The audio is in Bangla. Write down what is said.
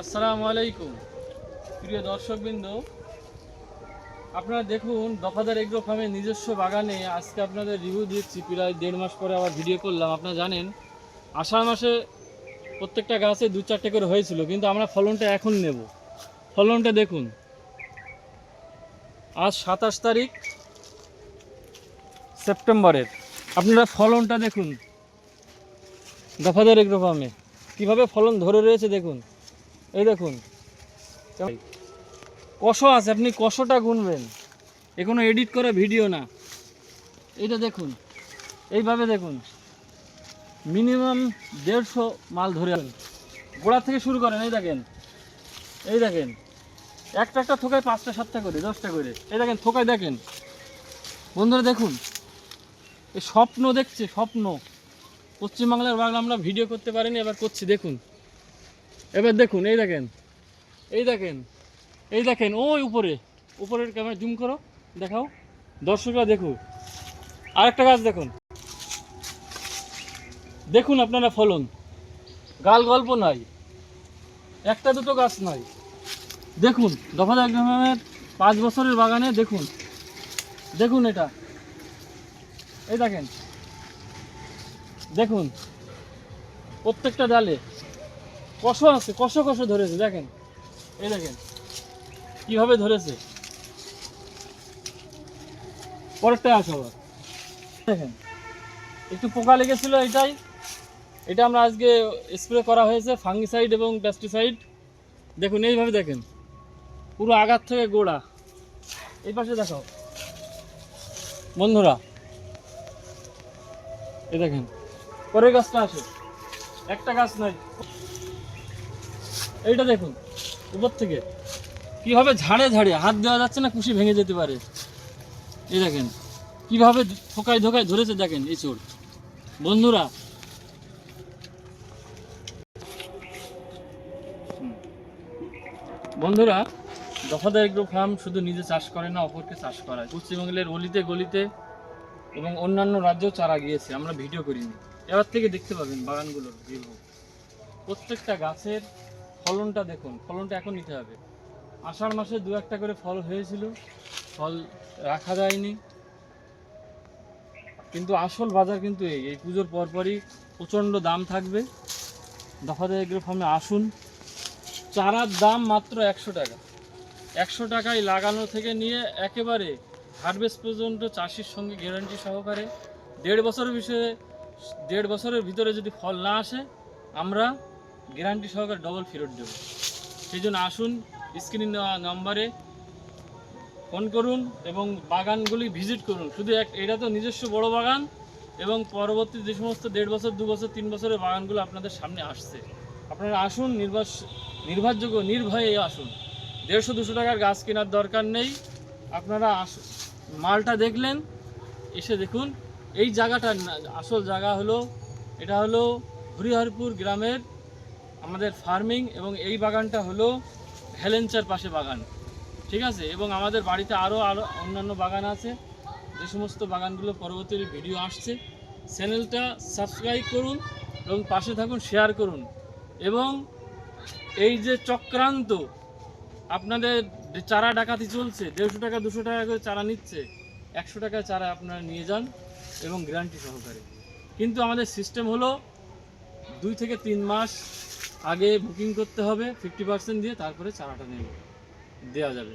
আসসালামু আলাইকুম। প্রিয় দর্শকবৃন্দ, আপনারা দেখুন দফাদার এগ্রো ফার্মের নিজস্ব বাগানে আজকে আপনাদের রিভিউ দিচ্ছি। প্রায় দেড় মাস পরে আবার ভিডিও করলাম, আপনারা জানেন। আষাঢ় মাসে প্রত্যেকটা গাছে দু চারটে করে হয়েছিল, কিন্তু আমরা ফলনটা এখন নেব। ফলনটা দেখুন। আজ সাতাশ তারিখ, সেপ্টেম্বরের। আপনারা ফলনটা দেখুন। দফাদার এগ্রো ফার্মে। কীভাবে ফলন ধরে রয়েছে দেখুন। এই দেখুন। কষো আছে, আপনি কষোটা গুনবেন। এ কোনো এডিট করা ভিডিও না। এইটা দেখুন। এইভাবে দেখুন। মিনিমাম দেড়শো মাল ধরে গোড়া থেকে শুরু করেন, এই দেখেন। এই দেখেন। একটা একটা থোকায় পাঁচটা, সাতটা করে, দশটা করে। এই দেখেন, থোকায় দেখেন। বন্ধুরা দেখুন। এই স্বপ্ন দেখছে, স্বপ্ন। পশ্চিমবাংলার বাংলা আমরা ভিডিও করতে পারিনি, এবার করছি, দেখুন। এবার দেখুন, এই দেখেন এই দেখেন এই দেখেন, ওই উপরে, উপরের ক্যামেরা জুম করো, দেখাও। দর্শকরা দেখুন আরেকটা গাছ দেখুন। দেখুন আপনারা ফলন। গাল গল্প নাই। একটা দুটো গাছ নাই। দেখুন দফাদার গ্রামের পাঁচ বছরের বাগানে দেখুন। দেখুন এটা। এই দেখেন। দেখুন, প্রত্যেকটা ডালে কষো আছে, কষো কষো ধরেছে, দেখেন। এই দেখেন, কীভাবে ধরেছে। পরেরটা আসো আবার। দেখেন, একটু পোকা লেগেছিল এটাই। এটা আমরা আজকে স্প্রে করা হয়েছে ফাঙ্গিসাইড এবং প্যাস্টিসাইড। দেখুন, এইভাবে দেখেন, পুরো আঘাত থেকে গোড়া। এই পাশে দেখাও বন্ধুরা, এই দেখেন, পরের গাছটা আসে একটা গাছ নাই। এইটা দেখুন, উপর থেকে। কীভাবে ঝাড়ে ঝাড়ে, হাত দেওয়া যাচ্ছে না, কুশি ভেঙে যেতে পারে। এই দেখেন, কীভাবে ধোকায় ধোকায় ধরেছে দেখেন এই চোর। বন্ধুরা বন্ধুরা, দফাদার এগ্রো ফার্ম শুধু নিজে চাষ করে না, অপরকে চাষ করায়। পশ্চিমবঙ্গের অলিতে গলিতে এবং অন্যান্য রাজ্যেও চারা গিয়েছে, আমরা ভিডিও করিনি। এবার থেকে দেখতে পাবেন বাগানগুলোর প্রত্যেকটা গাছের ফলনটা দেখুন, ফলনটা এখন নিতে হবে। আষাঢ় মাসে দু একটা করে ফল হয়েছিল, ফল রাখা যায়নি। কিন্তু আসল বাজার কিন্তু এই এই পুজোর পরপরই প্রচণ্ড দাম থাকবে। দফাদার এগ্রো ফার্মে আসুন। চারার দাম মাত্র একশো টাকা। একশো টাকায় লাগানো থেকে নিয়ে একেবারে হারভেস্ট পর্যন্ত চাষির সঙ্গে গ্যারান্টি সহকারে দেড় বছরের বিষয়ে, দেড় বছরের ভিতরে যদি ফল না আসে, আমরা গ্যারান্টি সহকারে ডবল ফেরত দেবো। সেই জন্য আসুন স্ক্রিনে নেওয়া নম্বরে ফোন করুন এবং বাগানগুলি ভিজিট করুন। শুধু এক, এটা তো নিজস্ব বড় বাগান এবং পরবর্তী যে সমস্ত দেড় বছর, দু বছর, তিন বছরের বাগানগুলো আপনাদের সামনে আসছে। আপনারা আসুন, নির্বাস, নির্ভরযোগ্য, নির্ভয়ে আসুন। দেড়শো, দুশো টাকার গাছ কেনার দরকার নেই। আপনারা আস, মালটা দেখলেন, এসে দেখুন। এই জায়গাটা না- আসল জায়গা হলো, এটা হলো হরিহরপুর গ্রামের আমাদের ফার্মিং এবং এই বাগানটা হলো ভ্যালেন্সার পাশে বাগান, ঠিক আছে? এবং আমাদের বাড়িতে আরও আরও অন্যান্য বাগান আছে। যে সমস্ত বাগানগুলো পরবর্তী ভিডিও আসছে চ্যানেলটা সাবস্ক্রাইব করুন এবং পাশে থাকুন শেয়ার করুন। এবং এই যে চক্রান্ত, আপনাদের চারা ডাকাতি চলছে, দেড়শো টাকা, দুশো টাকা করে চারা নিচ্ছে, একশো টাকায় চারা আপনারা নিয়ে যান এবং গ্যারান্টি সহকারে। কিন্তু আমাদের সিস্টেম হলো দুই থেকে তিন মাস আগে বুকিং করতে হবে ফিফটি পার্সেন্ট দিয়ে তারপরে চারাটা নেবে দেওয়া যাবে।